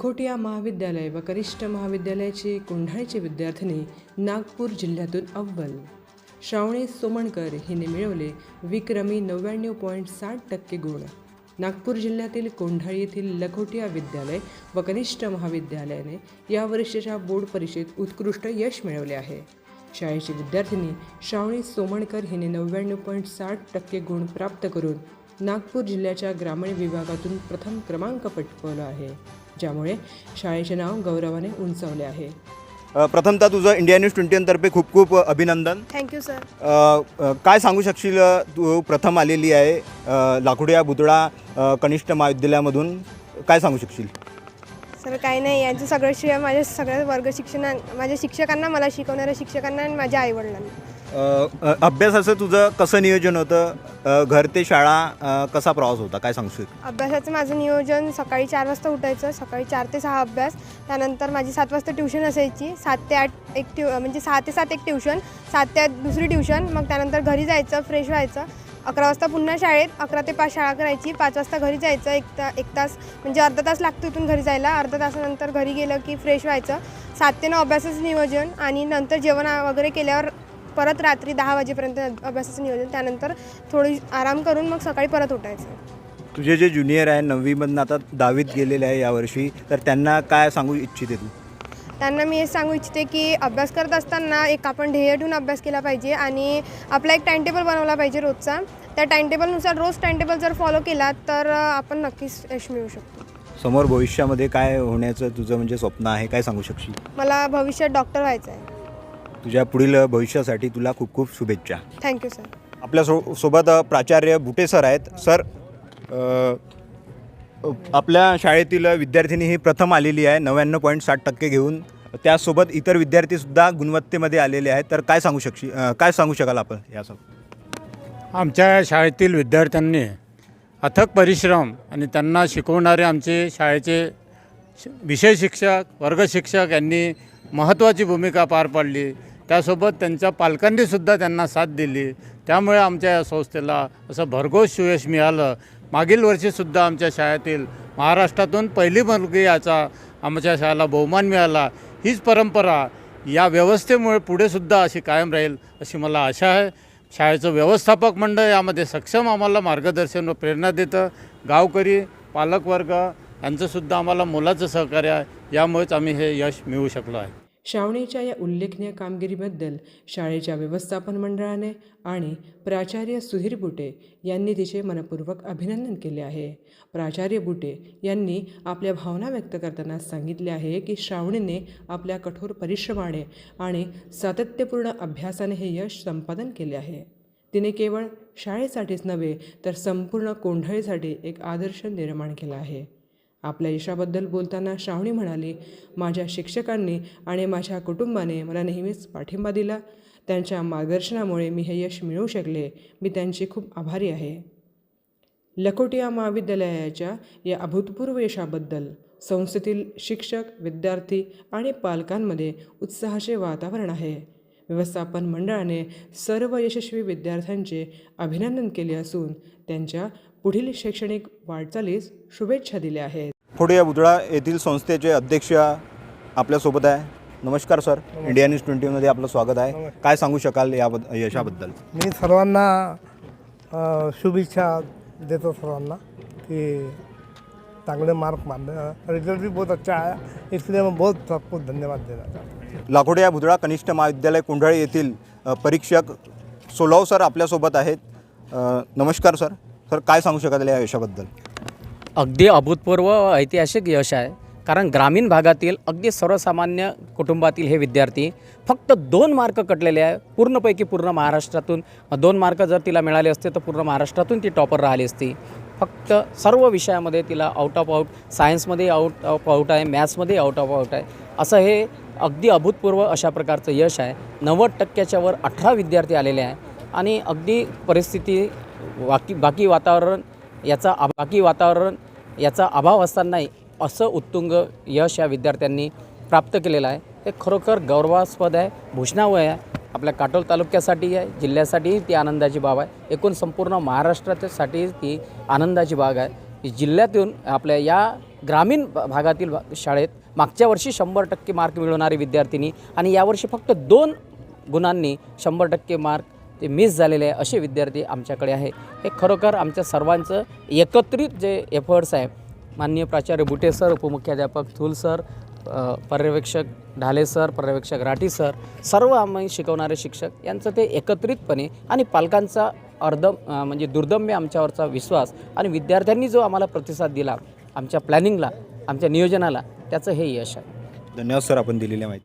लखोटिया महाविद्यालय व कनिष्ठ महाविद्यालयाची कोंढाळीची विद्यार्थिनी नागपूर जिल्ह्यातून अव्वल. श्रावणी सोमणकर हिने मिळवले विक्रमी नव्याण्णव पॉईंट साठ टक्के गुण. नागपूर जिल्ह्यातील कोंढाळी येथील लखोटिया विद्यालय व कनिष्ठ महाविद्यालयाने या वर्षीच्या बोर्ड परीक्षेत उत्कृष्ट यश मिळवले आहे. शाळेची विद्यार्थिनी श्रावणी सोमणकर हिने नव्याण्णव पॉईंट साठ टक्के गुण प्राप्त करून नागपूर जिल्ह्याच्या ग्रामीण विभागातून प्रथम क्रमांक पटकवला आहे. ज्यामुळे शाळेचे नाव गौरवाने उंचावले आहे. प्रथमतः तुझं इंडिया न्यूज ट्वेंटी तर्फे खूप खूप अभिनंदन. थँक्यू सर काय सांगू शकशील तू प्रथम आलेली आहे लाखोडिया बुतळा कनिष्ठ महाविद्यालयामधून काय सांगू शकशील? सर काही नाही. यांचं सगळं श्रेय माझ्या सगळ्या वर्ग शिक्षणा माझ्या शिक्षकांना मला शिकवणाऱ्या शिक्षकांना आणि माझ्या आईवडिलांना. अ, अभ्यासाचं तुझं कसं नियोजन होतं? अ, घर ते शाळा अ, कसा प्रवास होता? काय सांगू शकशील अभ्यासाचं माझं नियोजन सकाळी चार वाजता उठायचं. सकाळी चार ते सहा अभ्यास. त्यानंतर माझी सात वाजता ट्युशन असायची. सात ते आठ एक ट्यू म्हणजे सहा ते सात एक ट्युशन. सात ते आठ दुसरी ट्युशन. मग त्यानंतर घरी जायचं फ्रेश व्हायचं. अकरा वाजता पुन्हा शाळेत अकरा ते पाच शाळा करायची. पाच वाजता घरी जायचं एक ता एक तास म्हणजे अर्धा तास लागतो इथून घरी जायला. अर्धा तासानंतर घरी गेलं की फ्रेश व्हायचं. सात ते नऊ अभ्यासाचं नियोजन आणि नंतर जेवण वगैरे केल्यावर परत रात्री दहा वाजेपर्यंत अभ्यासाचं नियोजन. त्यानंतर थोडी आराम करून मग सकाळी परत उठायचं. तुझे जे ज्युनियर आहे नववीमधनं आता दहावीत गेलेले आहे यावर्षी तर त्यांना काय सांगू इच्छिते तू? त्यांना मी हे सांगू इच्छिते की अभ्यास करत असताना एक आपण ध्येय ठेवून अभ्यास केला पाहिजे आणि आपला एक टाईमटेबल बनवला पाहिजे रोजचा. त्या टाईमटेबलनुसार रोज टाईमटेबल जर फॉलो केला तर आपण नक्कीच यश मिळवू शकतो. समोर भविष्यामध्ये काय होण्याचं तुझं म्हणजे स्वप्न आहे काय सांगू शकशील? मला भविष्यात डॉक्टर व्हायचं आहे तुझ्या पुढील भविष्यासाठी तुला खूप खूप शुभेच्छा. थँक्यू सर आपल्या सो सोबत प्राचार्य बुटे सर आहेत. सर अ, आपल्या शाळेतील विद्यार्थिनी ही प्रथम आलेली आहे नव्याण्णव पॉईंट साठ टक्के घेऊन. त्यासोबत इतर विद्यार्थीसुद्धा गुणवत्तेमध्ये आलेले आहेत. तर काय सांगू शकशील अ, काय सांगू शकाल आपण यासोबत? आमच्या शाळेतील विद्यार्थ्यांनी अथक परिश्रम आणि त्यांना शिकवणारे आमचे शाळेचे विषय शिक्षक वर्गशिक्षक यांनी महत्त्वाची भूमिका पार पाडली. त्यासोबत त्यांच्या पालकांनीसुद्धा त्यांना साथ दिली. त्यामुळे आमच्या या संस्थेला असं भरघोस सुयश मिळालं. मागील वर्षीसुद्धा आमच्या शाळेतील महाराष्ट्रातून पहिली मुलगी याचा आमच्या शाळेला बहुमान मिळाला. हीच परंपरा या व्यवस्थेमुळे पुढेसुद्धा अशी कायम राहील अशी मला आशा आहे. शाळेचं व्यवस्थापक मंडळ यामध्ये सक्षम आम्हाला मार्गदर्शन व प्रेरणा देतं. गावकरी पालकवर्ग यांचंसुद्धा आम्हाला मोलाचं सहकार्य आहे. यामुळेच आम्ही हे यश मिळू शकलो आहे. श्रावणीच्या या उल्लेखनीय कामगिरीबद्दल शाळेच्या व्यवस्थापन मंडळाने आणि प्राचार्य सुधीर बुटे यांनी तिचे मनपूर्वक अभिनंदन केले आहे. प्राचार्य बुटे यांनी आपल्या भावना व्यक्त करताना सांगितले आहे की श्रावणीने आपल्या कठोर परिश्रमाने आणि सातत्यपूर्ण अभ्यासाने हे यश संपादन केले आहे. तिने केवळ शाळेसाठीच नव्हे तर संपूर्ण कोंढळीसाठी एक आदर्श निर्माण केला आहे. आपल्या यशाबद्दल बोलताना श्रावणी म्हणाली माझ्या शिक्षकांनी आणि माझ्या कुटुंबाने मला नेहमीच पाठिंबा दिला. त्यांच्या मार्गदर्शनामुळे मी हे यश मिळवू शकले. मी त्यांची खूप आभारी आहे. लखोटिया महाविद्यालयाच्या या अभूतपूर्व यशाबद्दल संस्थेतील शिक्षक विद्यार्थी आणि पालकांमध्ये उत्साहाचे वातावरण आहे. व्यवस्थापन मंडळाने सर्व यशस्वी विद्यार्थ्यांचे अभिनंदन केले असून त्यांच्या पुढील शैक्षणिक वाटचालीस शुभेच्छा दिल्या आहेत. पुढे या बुधळा येथील संस्थेचे अध्यक्ष आपल्यासोबत आहे. नमस्कार सर. इंडिया न्यूज ट्वेंटीमध्ये आपलं स्वागत आहे. काय सांगू शकाल याबद्द यशाबद्दल? मी सर्वांना अ, शुभेच्छा देतो सर्वांना की चांगले मार्क मारने रिजल्ट भी बहुत अच्छा आया. इसलिए मैं बहुत सबको धन्यवाद देना चाहता हूँ. लाखोडे बुधळा कनिष्ठ महाविद्यालय कुंढळे येथील परीक्षक सोलाव सर आपल्यासोबत आहेत. नमस्कार सर. सर काय सांगू शकाल या यशाबद्दल? अगदी अभूतपूर्व ऐतिहासिक यश आहे. कारण ग्रामीण भागातील अगदी सर्वसामान्य कुटुंबातील हे विद्यार्थी फक्त दोन मार्क कटलेले आहे. पूर्णपैकी पूर्ण महाराष्ट्रातून दोन मार्क जर तिला मिळाले असते तर पूर्ण महाराष्ट्रातून ती टॉपर राहिली असती. फक्त सर्व विषयामध्ये तिला आउट ऑफ आउट सायन्समध्ये आउट ऑफ आउट आहे मॅथ्समध्ये आउट ऑफ आउट आहे. असं हे अगदी अभूतपूर्व अशा प्रकारचं यश आहे. नव्वद टक्क्याच्या वर अठरा विद्यार्थी आलेले आहे. आणि अगदी परिस्थिती बाकी बाकी वातावरण याचा बाकी वातावरण याचा अभाव असतानाही असं उत्तुंग यश या विद्यार्थ्यांनी प्राप्त केलेलं आहे. हे खरोखर गौरवास्पद आहे भूषणावय आहे. आपल्या काटोल तालुक्यासाठी आहे जिल्ह्यासाठीही ती आनंदाची बाब आहे. एकूण संपूर्ण महाराष्ट्रासाठी ती आनंदाची बाग आहे. जिल्ह्यातून आपल्या या ग्रामीण भागातील भा- शाळेत मागच्या वर्षी शंभर टक्के मार्क मिळवणारी विद्यार्थिनी आणि यावर्षी फक्त दोन गुणांनी शंभर टक्के मार्क ते मिस झालेले आहे असे विद्यार्थी आमच्याकडे आहे. हे खरोखर आमच्या सर्वांचं एकत्रित जे एफर्ट्स आहे माननीय प्राचार्य बुटे सर उपमुख्याध्यापक थूल सर पर्यवेक्षक ढाले सर पर्यवेक्षक राठी सर सर्व आम्ही शिकवणारे शिक्षक यांचं ते एकत्रितपणे आणि पालकांचा अर्धम म्हणजे दुर्दम्य आमच्यावरचा विश्वास आणि विद्यार्थ्यांनी जो आम्हाला प्रतिसाद दिला आमच्या प्लॅनिंगला आमच्या नियोजनाला त्याचं हे यश आहे. धन्यवाद सर आपण दिलेल्या माहिती